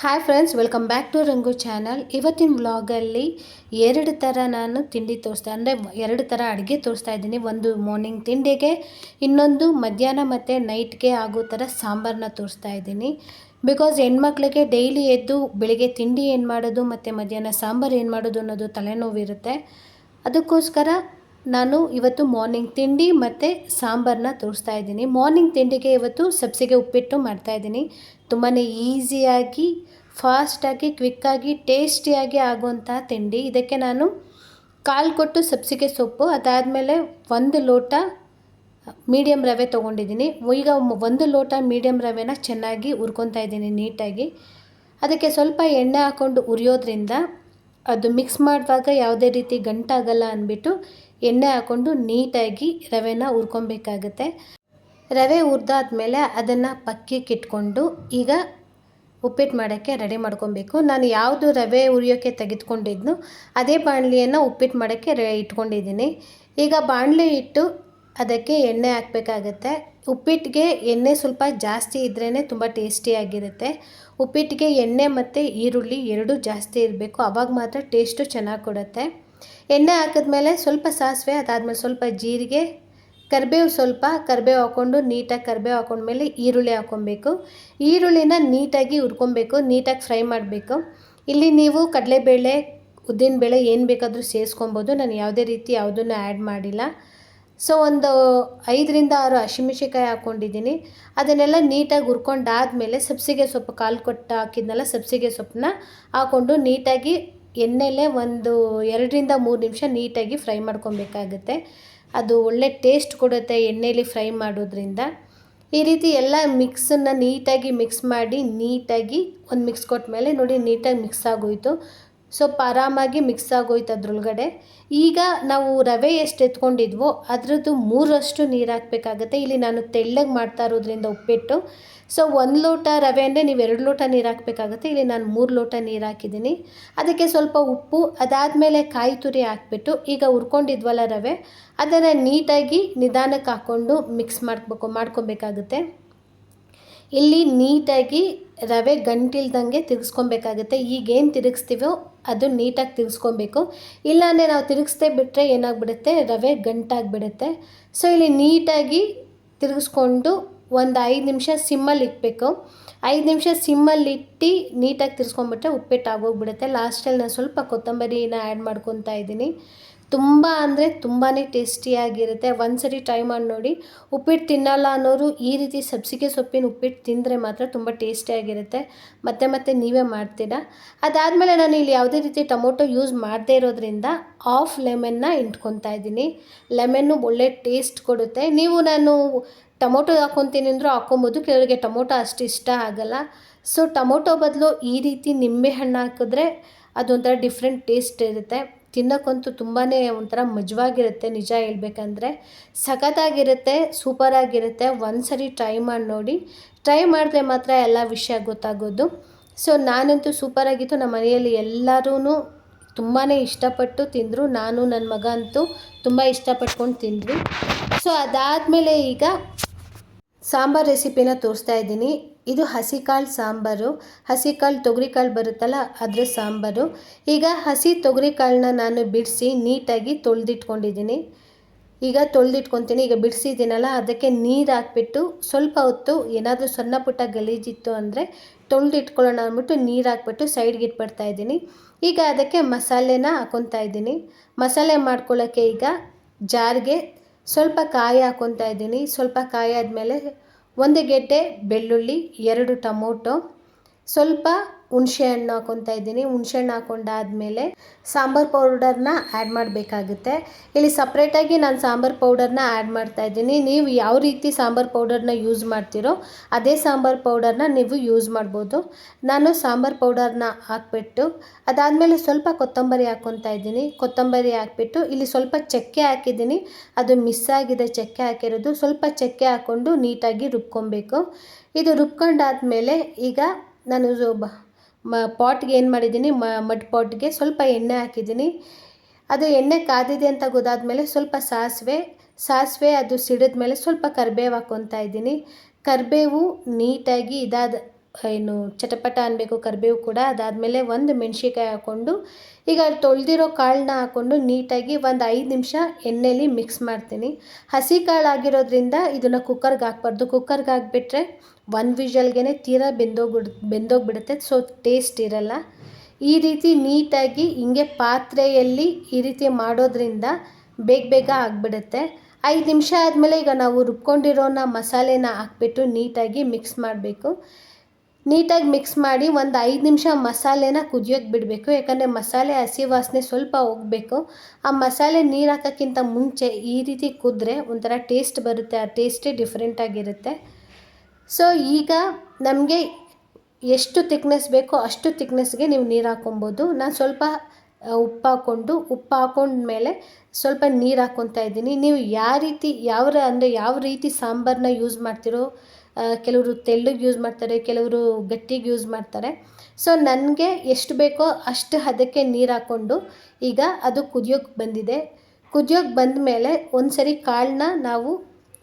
Hi friends welcome back to Rangu channel ಇವತ್ತಿನ ವ್ಲಾಗಲ್ಲಿ ಎರಡು ಥರ ನಾನು ತಿಂಡಿ ತೋರಿಸ್ತಾ ಅಂದರೆ ಎರಡು ಥರ ಅಡುಗೆ ತೋರಿಸ್ತಾ ಇದ್ದೀನಿ. ಒಂದು ಮಾರ್ನಿಂಗ್ ತಿಂಡಿಗೆ, ಇನ್ನೊಂದು ಮಧ್ಯಾಹ್ನ ಮತ್ತು ನೈಟ್ಗೆ ಆಗೋ ಥರ ಸಾಂಬಾರನ್ನ ತೋರಿಸ್ತಾ ಇದ್ದೀನಿ. ಬಿಕಾಸ್ ಹೆಣ್ಮಕ್ಳಿಗೆ ಡೈಲಿ ಎದ್ದು ಬೆಳಿಗ್ಗೆ ತಿಂಡಿ ಏನು ಮಾಡೋದು ಮತ್ತು ಮಧ್ಯಾಹ್ನ ಸಾಂಬಾರು ಏನು ಮಾಡೋದು ಅನ್ನೋದು ತಲೆನೋವಿರುತ್ತೆ. ಅದಕ್ಕೋಸ್ಕರ ನಾನು ಇವತ್ತು ಮಾರ್ನಿಂಗ್ ತಿಂಡಿ ಮತ್ತು ಸಾಂಬಾರನ್ನ ತೋರಿಸ್ತಾ ಇದ್ದೀನಿ. ಮಾರ್ನಿಂಗ್ ತಿಂಡಿಗೆ ಇವತ್ತು ಸಬ್ಸಿಗೆ ಉಪ್ಪಿಟ್ಟು ಮಾಡ್ತಾ ಇದ್ದೀನಿ. ತುಂಬಾ ಈಸಿಯಾಗಿ ಫಾಸ್ಟಾಗಿ ಕ್ವಿಕ್ಕಾಗಿ ಟೇಸ್ಟಿಯಾಗಿ ಆಗುವಂತಹ ತಿಂಡಿ. ಇದಕ್ಕೆ ನಾನು ಕಾಲು ಕೊಟ್ಟು ಸಬ್ಸಿಗೆ ಸೊಪ್ಪು, ಅದಾದಮೇಲೆ ಒಂದು ಲೋಟ ಮೀಡಿಯಂ ರವೆ ತೊಗೊಂಡಿದ್ದೀನಿ. ಈಗ ಒಂದು ಲೋಟ ಮೀಡಿಯಂ ರವೆನ ಚೆನ್ನಾಗಿ ಉರ್ಕೊತಾ ಇದ್ದೀನಿ ನೀಟಾಗಿ. ಅದಕ್ಕೆ ಸ್ವಲ್ಪ ಎಣ್ಣೆ ಹಾಕ್ಕೊಂಡು ಉರಿಯೋದ್ರಿಂದ ಅದು ಮಿಕ್ಸ್ ಮಾಡುವಾಗ ಯಾವುದೇ ರೀತಿ ಗಂಟಾಗಲ್ಲ ಅಂದ್ಬಿಟ್ಟು ಎಣ್ಣೆ ಹಾಕ್ಕೊಂಡು ನೀಟಾಗಿ ರವೆನ ಹುರ್ಕೊಬೇಕಾಗತ್ತೆ. ರವೆ ಹುರಿದಾದ್ಮೇಲೆ ಅದನ್ನು ಪಕ್ಕಕ್ಕೆ ಇಟ್ಕೊಂಡು ಈಗ ಉಪ್ಪಿಟ್ಟು ಮಾಡೋಕ್ಕೆ ರೆಡಿ ಮಾಡ್ಕೊಬೇಕು. ನಾನು ಯಾವುದು ರವೆ ಉರಿಯೋಕ್ಕೆ ತೆಗೆದುಕೊಂಡಿದ್ನು ಅದೇ ಬಾಣಲಿಯನ್ನು ಉಪ್ಪಿಟ್ಟು ಮಾಡೋಕ್ಕೆ ರೆ ಇಟ್ಕೊಂಡಿದ್ದೀನಿ. ಈಗ ಬಾಣಲೆ ಇಟ್ಟು ಅದಕ್ಕೆ ಎಣ್ಣೆ ಹಾಕಬೇಕಾಗತ್ತೆ. ಉಪ್ಪಿಟ್ಟಿಗೆ ಎಣ್ಣೆ ಸ್ವಲ್ಪ ಜಾಸ್ತಿ ಇದ್ರೇ ತುಂಬ ಟೇಸ್ಟಿಯಾಗಿರುತ್ತೆ ಉಪ್ಪಿಟ್ಟಿಗೆ ಎಣ್ಣೆ ಮತ್ತು ಈರುಳ್ಳಿ ಎರಡೂ ಜಾಸ್ತಿ ಇರಬೇಕು. ಆವಾಗ ಮಾತ್ರ ಟೇಸ್ಟು ಚೆನ್ನಾಗಿ ಕೊಡುತ್ತೆ. ಎಣ್ಣೆ ಹಾಕಿದ್ಮೇಲೆ ಸ್ವಲ್ಪ ಸಾಸಿವೆ, ಅದಾದಮೇಲೆ ಸ್ವಲ್ಪ ಜೀರಿಗೆ, ಕರಿಬೇವು ಸ್ವಲ್ಪ, ಕರಿಬೇವು ಹಾಕ್ಕೊಂಡು ನೀಟಾಗಿ ಕರಿಬೇವು ಹಾಕೊಂಡ್ಮೇಲೆ ಈರುಳ್ಳಿ ಹಾಕ್ಕೊಬೇಕು. ಈರುಳ್ಳಿನ ನೀಟಾಗಿ ಹುರ್ಕೊಬೇಕು, ನೀಟಾಗಿ ಫ್ರೈ ಮಾಡಬೇಕು. ಇಲ್ಲಿ ನೀವು ಕಡಲೆಬೇಳೆ, ಉದ್ದಿನಬೇಳೆ ಏನು ಬೇಕಾದರೂ ಸೇರಿಸ್ಕೊಬೋದು. ನಾನು ಯಾವುದೇ ರೀತಿ ಯಾವುದನ್ನು ಆ್ಯಡ್ ಮಾಡಿಲ್ಲ. ಸೊ, ಒಂದು ಐದರಿಂದ ಆರು ಹಸಿಮೆಣ್ಸಿಕಾಯಿ ಹಾಕ್ಕೊಂಡಿದ್ದೀನಿ. ಅದನ್ನೆಲ್ಲ ನೀಟಾಗಿ ಹುರ್ಕೊಂಡಾದಮೇಲೆ ಸಬ್ಸಿಗೆ ಸೊಪ್ಪು, ಕಾಲು ಕೊಟ್ಟು ಹಾಕಿದ್ನಲ್ಲ ಸಬ್ಸಿಗೆ ಸೊಪ್ಪನ್ನ ಹಾಕ್ಕೊಂಡು ನೀಟಾಗಿ ಎಣ್ಣೆಲೆ ಒಂದು ಎರಡರಿಂದ ಮೂರು ನಿಮಿಷ ನೀಟಾಗಿ ಫ್ರೈ ಮಾಡ್ಕೊಬೇಕಾಗುತ್ತೆ. ಅದು ಒಳ್ಳೆ ಟೇಸ್ಟ್ ಕೊಡುತ್ತೆ ಎಣ್ಣೆಲಿ ಫ್ರೈ ಮಾಡೋದ್ರಿಂದ. ಈ ರೀತಿ ಎಲ್ಲ ಮಿಕ್ಸನ್ನು ನೀಟಾಗಿ ಮಿಕ್ಸ್ ಮಾಡಿ ನೀಟಾಗಿ ಒಂದು ಮಿಕ್ಸ್ ಕೊಟ್ಟ ಮೇಲೆ ನೋಡಿ ನೀಟಾಗಿ ಮಿಕ್ಸ್ ಆಗೋಯಿತು. ಸ್ವಲ್ಪ ಆರಾಮಾಗಿ ಮಿಕ್ಸ್ ಆಗೋಯ್ತು ಅದ್ರೊಳಗಡೆ. ಈಗ ನಾವು ರವೆ ಎಷ್ಟು ಎತ್ಕೊಂಡಿದ್ವೋ ಅದರದ್ದು ಮೂರಷ್ಟು ನೀರು ಹಾಕಬೇಕಾಗತ್ತೆ. ಇಲ್ಲಿ ನಾನು ತೆಳ್ಳಗೆ ಮಾಡ್ತಾ ಇರೋದ್ರಿಂದ ಉಪ್ಪಿಟ್ಟು. ಸೊ ಒಂದು ಲೋಟ ರವೆ ಅಂದರೆ ನೀವು ಎರಡು ಲೋಟ ನೀರು ಹಾಕಬೇಕಾಗತ್ತೆ. ಇಲ್ಲಿ ನಾನು ಮೂರು ಲೋಟ ನೀರು ಹಾಕಿದ್ದೀನಿ. ಅದಕ್ಕೆ ಸ್ವಲ್ಪ ಉಪ್ಪು, ಅದಾದಮೇಲೆ ಕಾಯಿ ತುರಿ ಹಾಕ್ಬಿಟ್ಟು ಈಗ ಹುರ್ಕೊಂಡಿದ್ವಲ್ಲ ರವೆ, ಅದನ್ನು ನೀಟಾಗಿ ನಿಧಾನಕ್ಕೆ ಹಾಕ್ಕೊಂಡು ಮಿಕ್ಸ್ ಮಾಡ್ಬೇಕು, ಮಾಡ್ಕೊಬೇಕಾಗುತ್ತೆ. ಇಲ್ಲಿ ನೀಟಾಗಿ ರವೆ ಗಂಟಿಲ್ದಂಗೆ ತಿರುಗಿಸ್ಕೊಬೇಕಾಗುತ್ತೆ. ಈಗೇನು ತಿರುಗಿಸ್ತೀವೋ ಅದು ನೀಟಾಗಿ ತಿರ್ಗಿಸ್ಕೊಬೇಕು ಇಲ್ಲಾಂದರೆ ನಾವು ತಿರುಗಿಸ್ದೇ ಬಿಟ್ಟರೆ ಏನಾಗ್ಬಿಡುತ್ತೆ? ರವೆ ಗಂಟಾಗಿಬಿಡುತ್ತೆ. ಸೊ ಇಲ್ಲಿ ನೀಟಾಗಿ ತಿರುಗಿಸ್ಕೊಂಡು ಒಂದು ಐದು ನಿಮಿಷ ಸಿಮ್ಮಲ್ಲಿ ಇಡಬೇಕು ಐದು ನಿಮಿಷ ಸಿಮ್ಮಲ್ಲಿ ಇಟ್ಟು ನೀಟಾಗಿ ತಿರ್ಸ್ಕೊಂಬಿಟ್ರೆ ಉಪ್ಪಿಟ್ಟು ಆಗೋಗ್ಬಿಡುತ್ತೆ ಲಾಸ್ಟಲ್ಲಿ ನಾನು ಸ್ವಲ್ಪ ಕೊತ್ತಂಬರಿನ ಆ್ಯಡ್ ಮಾಡ್ಕೊತಾ ಇದ್ದೀನಿ. ತುಂಬ ಅಂದರೆ ತುಂಬಾ ಟೇಸ್ಟಿಯಾಗಿರುತ್ತೆ. ಒಂದು ಸರಿ ಟ್ರೈ ಮಾಡಿ ನೋಡಿ. ಉಪ್ಪಿಟ್ಟು ತಿನ್ನಲ್ಲ ಅನ್ನೋರು ಈ ರೀತಿ ಸಬ್ಸಿಗೆ ಸೊಪ್ಪಿನ ಉಪ್ಪಿಟ್ಟು ತಿಂದರೆ ಮಾತ್ರ ತುಂಬ ಟೇಸ್ಟಿಯಾಗಿರುತ್ತೆ. ಮತ್ತೆ ಮತ್ತೆ ನೀವೇ ಮಾಡ್ತೀರಾ? ಅದಾದಮೇಲೆ ನಾನು ಇಲ್ಲಿ ಯಾವುದೇ ರೀತಿ ಟೊಮೊಟೊ ಯೂಸ್ ಮಾಡದೇ ಇರೋದ್ರಿಂದ ಆಫ್ ಲೆಮನ್ನ ಇಟ್ಕೊತಾ ಇದ್ದೀನಿ. ಲೆಮನ್ನು ಒಳ್ಳೆ ಟೇಸ್ಟ್ ಕೊಡುತ್ತೆ. ನೀವು ನಾನು ಟೊಮೊಟೊ ಹಾಕೊತೀನಿ ಅಂದರೂ ಹಾಕ್ಕೊಬೋದು. ಕೆಲವರಿಗೆ ಟೊಮೊಟೊ ಅಷ್ಟು ಇಷ್ಟ ಆಗಲ್ಲ. ಸೊ ಟೊಮೊಟೊ ಬದಲು ಈ ರೀತಿ ನಿಂಬೆ ಹಣ್ಣು ಹಾಕಿದ್ರೆ ಅದೊಂಥರ ಡಿಫ್ರೆಂಟ್ ಟೇಸ್ಟ್ ಇರುತ್ತೆ. ತಿನ್ನೋಕ್ಕಂತೂ ತುಂಬಾ ಒಂಥರ ಮಜವಾಗಿರುತ್ತೆ, ನಿಜ ಹೇಳ್ಬೇಕಂದ್ರೆ. ಸಖತ್ತಾಗಿರುತ್ತೆ, ಸೂಪರಾಗಿರುತ್ತೆ. ಒಂದು ಸರಿ ಟ್ರೈ ಮಾಡಿ ನೋಡಿ. ಟ್ರೈ ಮಾಡಿದ್ರೆ ಮಾತ್ರ ಎಲ್ಲ ವಿಷಯ ಗೊತ್ತಾಗೋದು. ಸೊ, ನಾನಂತೂ ಸೂಪರಾಗಿತ್ತು. ನಮ್ಮ ಮನೆಯಲ್ಲಿ ಎಲ್ಲರೂ ತುಂಬಾ ಇಷ್ಟಪಟ್ಟು ತಿಂದರು. ನಾನು ನನ್ನ ಮಗ ಅಂತೂ ತುಂಬ ಇಷ್ಟಪಟ್ಕೊಂಡು ತಿಂದ್ವಿ. ಸೊ, ಅದಾದಮೇಲೆ ಈಗ ಸಾಂಬಾರು ರೆಸಿಪಿನ ತೋರಿಸ್ತಾ ಇದ್ದೀನಿ. ಇದು ಹಸಿಕಾಳು ಸಾಂಬಾರು. ಹಸಿಕಾಳು ತೊಗರಿಕಾಳು ಬರುತ್ತಲ್ಲ, ಅದರ ಸಾಂಬಾರು. ಈಗ ಹಸಿ ತೊಗರಿಕಾಳನ್ನ ನಾನು ಬಿಡಿಸಿ ನೀಟಾಗಿ ತೊಳೆದಿಟ್ಕೊಂಡಿದ್ದೀನಿ. ಈಗ ತೊಳೆದಿಟ್ಕೊತೀನಿ. ಈಗ ಬಿಡಿಸಿದ್ದೀನಲ್ಲ, ಅದಕ್ಕೆ ನೀರು ಹಾಕ್ಬಿಟ್ಟು ಸ್ವಲ್ಪ ಹೊತ್ತು ಏನಾದರೂ ಸಣ್ಣ ಪುಟ್ಟ ಗಲೀಜಿತ್ತು ಅಂದರೆ ತೊಳೆದಿಟ್ಕೊಳ್ಳೋಣ ಅಂದ್ಬಿಟ್ಟು ನೀರು ಹಾಕ್ಬಿಟ್ಟು ಸೈಡ್ಗೆ ಇಟ್ಬಿಡ್ತಾ ಇದ್ದೀನಿ. ಈಗ ಅದಕ್ಕೆ ಮಸಾಲೆನ ಹಾಕೊತಾ ಇದ್ದೀನಿ. ಮಸಾಲೆ ಮಾಡ್ಕೊಳ್ಳೋಕ್ಕೆ ಈಗ ಜಾರ್ಗೆ ಸ್ವಲ್ಪ ಕಾಯಿ ಹಾಕೊತಾ ಇದ್ದೀನಿ. ಸ್ವಲ್ಪ ಕಾಯಿ ಆದಮೇಲೆ ಒಂದು ಗೆಡ್ಡೆ ಬೆಳ್ಳುಳ್ಳಿ ಎರಡು ಟೊಮೊಟೊ ಸ್ವಲ್ಪ ಹುಣಸೆಹಣ್ಣು ಹಾಕ್ಕೊತಾ ಇದ್ದೀನಿ. ಹುಣಸೆಹಣ್ಣು ಹಾಕ್ಕೊಂಡಾದ್ಮೇಲೆ ಸಾಂಬಾರು ಪೌಡರ್ನ ಆ್ಯಡ್ ಮಾಡಬೇಕಾಗುತ್ತೆ. ಇಲ್ಲಿ ಸಪ್ರೇಟಾಗಿ ನಾನು ಸಾಂಬಾರು ಪೌಡರ್ನ ಆ್ಯಡ್ ಮಾಡ್ತಾ ಇದ್ದೀನಿ. ನೀವು ಯಾವ ರೀತಿ ಸಾಂಬಾರು ಪೌಡರ್ನ ಯೂಸ್ ಮಾಡ್ತೀರೋ ಅದೇ ಸಾಂಬಾರು ಪೌಡರ್ನ ನೀವು ಯೂಸ್ ಮಾಡ್ಬೋದು. ನಾನು ಸಾಂಬಾರು ಪೌಡರ್ನ ಹಾಕ್ಬಿಟ್ಟು ಅದಾದಮೇಲೆ ಸ್ವಲ್ಪ ಕೊತ್ತಂಬರಿ ಹಾಕ್ಕೊತಾ ಇದ್ದೀನಿ. ಕೊತ್ತಂಬರಿ ಹಾಕ್ಬಿಟ್ಟು ಇಲ್ಲಿ ಸ್ವಲ್ಪ ಚಕ್ಕೆ ಹಾಕಿದ್ದೀನಿ. ಅದು ಮಿಸ್ ಆಗಿದೆ ಚಕ್ಕೆ ಹಾಕಿರೋದು. ಸ್ವಲ್ಪ ಚಕ್ಕೆ ಹಾಕ್ಕೊಂಡು ನೀಟಾಗಿ ರುಬ್ಕೊಬೇಕು. ಇದು ರುಬ್ಕೊಂಡಾದ್ಮೇಲೆ ಈಗ ನಾನು ಮ, ಪಾಟ್ಗೆ ಏನು ಮಾಡಿದ್ದೀನಿ? ಮಡ್ ಪಾಟ್ಗೆ ಸ್ವಲ್ಪ ಎಣ್ಣೆ ಹಾಕಿದ್ದೀನಿ. ಅದು ಎಣ್ಣೆ ಕಾದಿದೆ ಅಂತ ಗೊತ್ತಾದ್ಮೇಲೆ ಸ್ವಲ್ಪ ಸಾಸಿವೆ ಸಾಸಿವೆ ಅದು ಸಿಡಿದ ಮೇಲೆ ಸ್ವಲ್ಪ ಕರಿಬೇವು ಹಾಕ್ಕೊತಾ ಇದ್ದೀನಿ. ಕರಿಬೇವು ನೀಟಾಗಿ ಇದಾದ ಏನು ಚಟಪಟ ಅನ್ನಬೇಕು ಕರಿಬೇವು ಕೂಡ ಅದಾದಮೇಲೆ ಒಂದು ಮೆಣಸಿಕಾಯಿ ಹಾಕ್ಕೊಂಡು ಈಗ ತೊಳೆದಿರೋ ಕಾಳನ್ನ ಹಾಕ್ಕೊಂಡು ನೀಟಾಗಿ ಒಂದು ಐದು ನಿಮಿಷ ಎಣ್ಣೆಲಿ ಮಿಕ್ಸ್ ಮಾಡ್ತೀನಿ. ಹಸಿ ಕಾಳು ಆಗಿರೋದ್ರಿಂದ ಇದನ್ನು ಕುಕ್ಕರ್ಗೆ ಹಾಕ್ಬಾರ್ದು. ಕುಕ್ಕರ್ಗೆ ಹಾಕ್ಬಿಟ್ರೆ ಒಂದು ವಿಷಲ್ಗೆ ತೀರಾ ಬೆಂದೋಗ್ಬಿಡ್, ಬೆಂದೋಗ್ಬಿಡುತ್ತೆ. ಸೊ ಟೇಸ್ಟ್ ಇರಲ್ಲ. ಈ ರೀತಿ ನೀಟಾಗಿ ಹಿಂಗೆ ಪಾತ್ರೆಯಲ್ಲಿ ಈ ರೀತಿ ಮಾಡೋದ್ರಿಂದ ಬೇಗ ಬೇಗ ಆಗಿಬಿಡುತ್ತೆ. ಐದು ನಿಮಿಷ ಆದಮೇಲೆ ಈಗ ನಾವು ರುಬ್ಕೊಂಡಿರೋನ ಮಸಾಲೆನ ಹಾಕ್ಬಿಟ್ಟು ನೀಟಾಗಿ ಮಿಕ್ಸ್ ಮಾಡಬೇಕು. ನೀಟಾಗಿ ಮಿಕ್ಸ್ ಮಾಡಿ ಒಂದು ಐದು ನಿಮಿಷ ಮಸಾಲೆನ ಕುದಿಯೋಕ್ಕೆ ಬಿಡಬೇಕು. ಯಾಕಂದರೆ ಮಸಾಲೆ ಹಸಿ ವಾಸನೆ ಸ್ವಲ್ಪ ಹೋಗಬೇಕು. ಆ ಮಸಾಲೆ ನೀರು ಹಾಕೋಕ್ಕಿಂತ ಮುಂಚೆ ಈ ರೀತಿ ಕುದ್ರೆ ಒಂಥರ ಟೇಸ್ಟ್ ಬರುತ್ತೆ, ಆ ಟೇಸ್ಟೇ ಡಿಫ್ರೆಂಟಾಗಿರುತ್ತೆ ಸೊ, ಈಗ ನಮಗೆ ಎಷ್ಟು ತಿಕ್ನೆಸ್ ಬೇಕೋ ಅಷ್ಟು ತಿಕ್ನೆಸ್ಗೆ ನೀವು ನೀರು ಹಾಕೊಬೋದು. ನಾನು ಸ್ವಲ್ಪ ಉಪ್ಪು ಹಾಕ್ಕೊಂಡು, ಉಪ್ಪು ಹಾಕೊಂಡ್ಮೇಲೆ ಸ್ವಲ್ಪ ನೀರು ಹಾಕ್ಕೊತಾ ಇದ್ದೀನಿ. ನೀವು ಯಾವ ರೀತಿ, ಯಾವ ಅಂದರೆ ಯಾವ ರೀತಿ ಸಾಂಬಾರನ್ನ ಯೂಸ್ ಮಾಡ್ತಿರೋ ಕೆಲವರು ತೆಳ್ಳಗೆ ಯೂಸ್ ಮಾಡ್ತಾರೆ, ಕೆಲವರು ಗಟ್ಟಿಗೆ ಯೂಸ್ ಮಾಡ್ತಾರೆ. ಸೊ ನನಗೆ ಎಷ್ಟು ಬೇಕೋ ಅಷ್ಟು ಹದಕ್ಕೆ ನೀರು ಹಾಕ್ಕೊಂಡು ಈಗ ಅದು ಕುದಿಯೋಕ್ಕೆ ಬಂದಿದೆ. ಕುದಿಯೋಕ್ಕೆ ಬಂದ ಮೇಲೆ ಒಂದು ಸರಿ ಕಾಳನ್ನ ನಾವು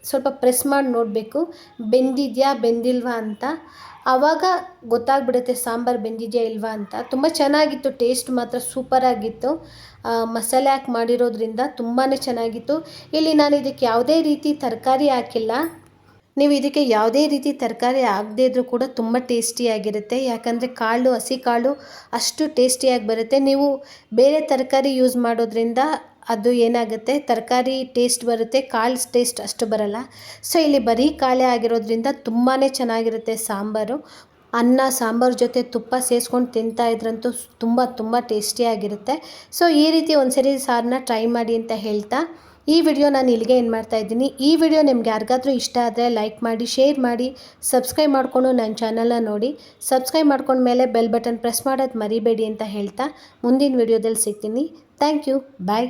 ಸ್ವಲ್ಪ ಪ್ರೆಸ್ ಮಾಡಿ ನೋಡಬೇಕು. ಬೆಂದಿದೆಯಾ, ಬೆಂದಿಲ್ವಾ ಅಂತ. ಆವಾಗ ಗೊತ್ತಾಗ್ಬಿಡುತ್ತೆ ಸಾಂಬಾರು ಬೆಂದಿದೆಯಾ, ಇಲ್ವಾ ಅಂತ. ತುಂಬ ಚೆನ್ನಾಗಿತ್ತು ಟೇಸ್ಟ್ ಮಾತ್ರ ಸೂಪರಾಗಿತ್ತು ಮಸಾಲೆ ಹಾಕಿ ಮಾಡಿರೋದ್ರಿಂದ ತುಂಬಾ ಚೆನ್ನಾಗಿತ್ತು. ಇಲ್ಲಿ ನಾನು ಇದಕ್ಕೆ ಯಾವುದೇ ರೀತಿ ತರಕಾರಿ ಹಾಕಿಲ್ಲ. ನೀವು ಇದಕ್ಕೆ ಯಾವುದೇ ರೀತಿ ತರಕಾರಿ ಆಗದೇ ಇದ್ದರೂ ಕೂಡ ತುಂಬ ಟೇಸ್ಟಿಯಾಗಿರುತ್ತೆ ಯಾಕಂದರೆ ಕಾಳು, ಹಸಿ ಕಾಳು ಅಷ್ಟು ಟೇಸ್ಟಿಯಾಗಿ ಬರುತ್ತೆ. ನೀವು ಬೇರೆ ತರಕಾರಿ ಯೂಸ್ ಮಾಡೋದ್ರಿಂದ ಅದು ಏನಾಗುತ್ತೆ? ತರಕಾರಿ ಟೇಸ್ಟ್ ಬರುತ್ತೆ, ಕಾಳು ಟೇಸ್ಟ್ ಅಷ್ಟು ಬರಲ್ಲ. ಸೊ ಇಲ್ಲಿ ಬರೀ ಕಾಳೆ ಆಗಿರೋದ್ರಿಂದ ತುಂಬಾ ಚೆನ್ನಾಗಿರುತ್ತೆ ಸಾಂಬಾರು. ಅನ್ನ, ಸಾಂಬಾರು ಜೊತೆ ತುಪ್ಪ ಸೇರಿಸ್ಕೊಂಡು ತಿಂತಾ ಇದ್ರಂತೂ ತುಂಬ ತುಂಬ ಟೇಸ್ಟಿಯಾಗಿರುತ್ತೆ ಸೊ ಈ ರೀತಿ ಒಂದ್ಸರಿ ಸಾರನ್ನ ಟ್ರೈ ಮಾಡಿ ಅಂತ ಹೇಳ್ತಾ ಈ ವಿಡಿಯೋ ನಾನು ಇಲ್ಲಿಗೆ ಏನು ಮಾಡ್ತಾ ಇದ್ದೀನಿ. ಈ ವಿಡಿಯೋ ನಿಮ್ಗೆ ಯಾರಿಗಾದರೂ ಇಷ್ಟ ಆದರೆ ಲೈಕ್ ಮಾಡಿ ಶೇರ್ ಮಾಡಿ ಸಬ್ಸ್ಕ್ರೈಬ್ ಮಾಡಿಕೊಂಡು ನನ್ನ ಚಾನಲ್ನ ನೋಡಿ. ಸಬ್ಸ್ಕ್ರೈಬ್ ಮಾಡ್ಕೊಂಡ್ಮೇಲೆ ಬೆಲ್ ಬಟನ್ ಪ್ರೆಸ್ ಮಾಡೋದು ಮರಿಬೇಡಿ ಅಂತ ಹೇಳ್ತಾ ಮುಂದಿನ ವಿಡಿಯೋದಲ್ಲಿ ಸಿಗ್ತೀನಿ. Thank you bye